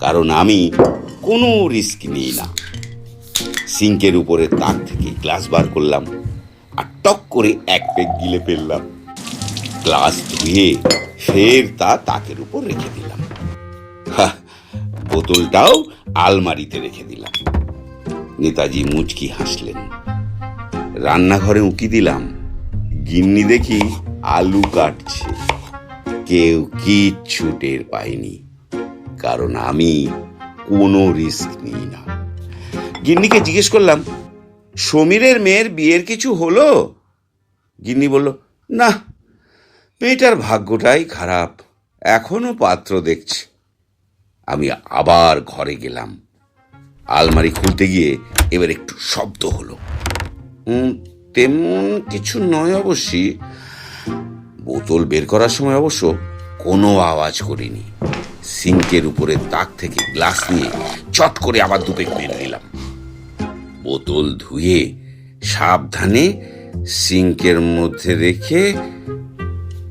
কারণ আমি কোনো রিস্ক নিই না। সিঙ্কের উপরে তাক থেকে গ্লাস বার করলাম আর টক করে এক পেক গিলে ফেললাম। গ্লাস ধুয়ে ফের তা তাকের উপর রেখে দিলাম। বোতলটাও আলমারিতে রেখে দিলাম। নেতাজি মুচকি হাসলেন। রান্নাঘরে উঁকি দিলাম। গিন্নি দেখি আলু কাটছে। কেউ কিচ্ছু টের পায়নি। কারণ আমি কোনো রিস্ক নিই না। গিন্নিকে জিজ্ঞেস করলাম, সমীরের মেয়ের বিয়ের কিছু হলো? গিন্নি বলল, না, মেয়েটার ভাগ্যটাই খারাপ। এখনও পাত্র দেখছে। আমি আবার ঘরে গেলাম। আলমারি খুলতে গিয়ে এবার একটু শব্দ হলো। তেমন কিছু নয় অবশ্যই বোতল বের করার সময় অবশ্য কোনো আওয়াজ করিনি। সিঙ্কের উপরে তাক থেকে গ্লাস নিয়ে চট করে আবার দুপেক মেরে নিলাম। বোতল ধুয়ে সাবধানে সিঙ্কের মধ্যে রেখে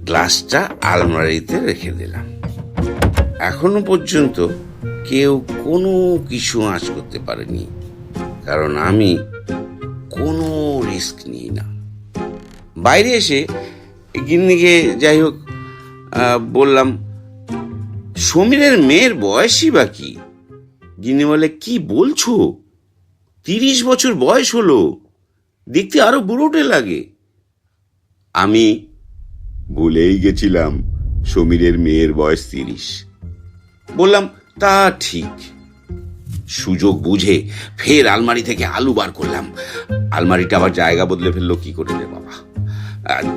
গ্লাসটা আলমারিতে রেখে দিলাম। এখনও পর্যন্ত কেউ কোনো কিছু আঁচ করতে পারেনি, কারণ আমি কোনো রিস্ক নিই না। বাইরে এসে গিন্নিকে যাই হোক বললাম সমীরের মেয়ের বয়সই বা কি? গিন্নি বলে, কি বলছো? তিরিশ বছর বয়স হলো। দেখতে আরও বুড়োটে লাগে। আমি ভুলেই গেছিলাম সমীরের মেয়ের বয়স তিরিশ। বললাম, তা ঠিক। সুযোগ বুঝে ফের আলমারি থেকে আলু বার করলাম। আলমারিটা আবার জায়গা বদলে ফেলল, কি করে বাবা?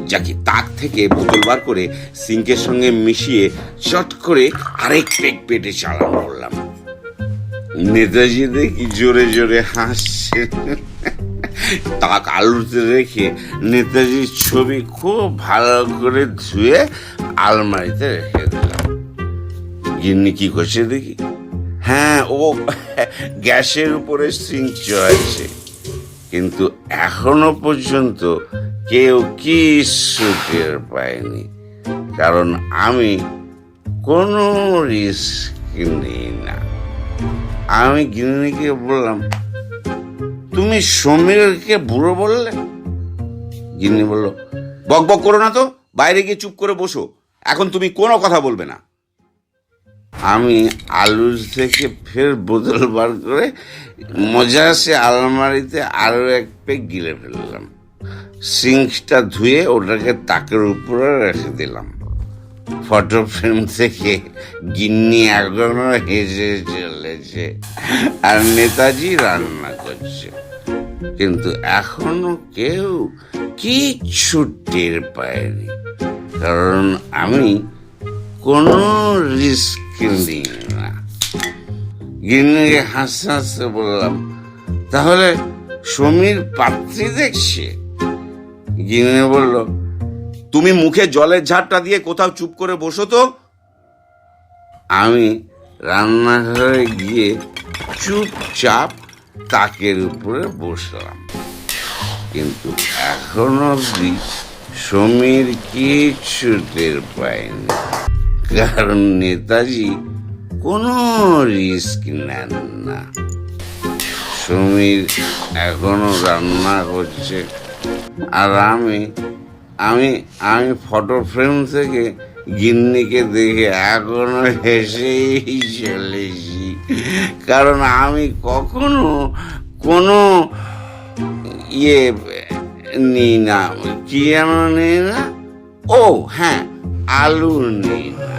যাকে তাক থেকে বোতল বার করে সিঙ্কের সঙ্গে মিশিয়ে চট করে আরেক পেক পেটে চালান করলাম। নেতাজি দেখি জোরে জোরে হাসছে। তাক আলুতে রেখে নেতাজির ছবি খুব ভালো করে ধুয়ে আলমারিতে রেখে দিলাম। গিন্নি কি করছে দেখি? হ্যাঁ ও গ্যাসের উপরে সিঙ্ক চড়াচ্ছে। কিন্তু এখনও পর্যন্ত কেউ কিছু টের পায়নি। কারণ আমি কোনো রিস্ক নিই না। আমি গিন্নিকে বললাম, তুমি সমীরকে বুড়ো বললে? গিন্নি বলল, বক বক করো না তো, বাইরে গিয়ে চুপ করে বসো। এখন তুমি কোনো কথা বলবে না। আমি আলুর থেকে ফের বোতল বার করে মজা সে আলমারিতে আরও এক পেক গিলে ফেললাম। সিঙ্কটা ধুয়ে ওটাকে তাকের উপরে রেখে দিলাম। ফটো ফ্রেম থেকে গিন্নি এখনও হেসে চলেছে। আর নেতাজি রান্না করছে। কিন্তু এখনও কেউ কিচ্ছু টের পায়নি। কারণ আমি কোনো রিস্ক নিই না। গিন্নিকে হাসতে হাসতে বললাম, তাহলে সমীর পাত্রী দেখছে? গিন্নি বলল, তুমি মুখে জলের ঝাড়টা দিয়ে কোথাও চুপ করে বসো তো। আমি রান্নাঘরে গিয়ে চুপচাপ তাকের উপরে বসলাম। কিন্তু এখনও অব্দি সমীর কিছু টের পায়নি। কারণ নেতাজি কোনো রিস্ক নেন না। সমীর এখনও রান্না করছে আর আমি আমি আমি ফটো ফ্রেম থেকে গিন্নিকে দেখে এখনও হেসেই চলেছি। কারণ আমি কখনো কোনো ইয়ে নিই না। কি যেন নিই না? ও হ্যাঁ আলু নিই না।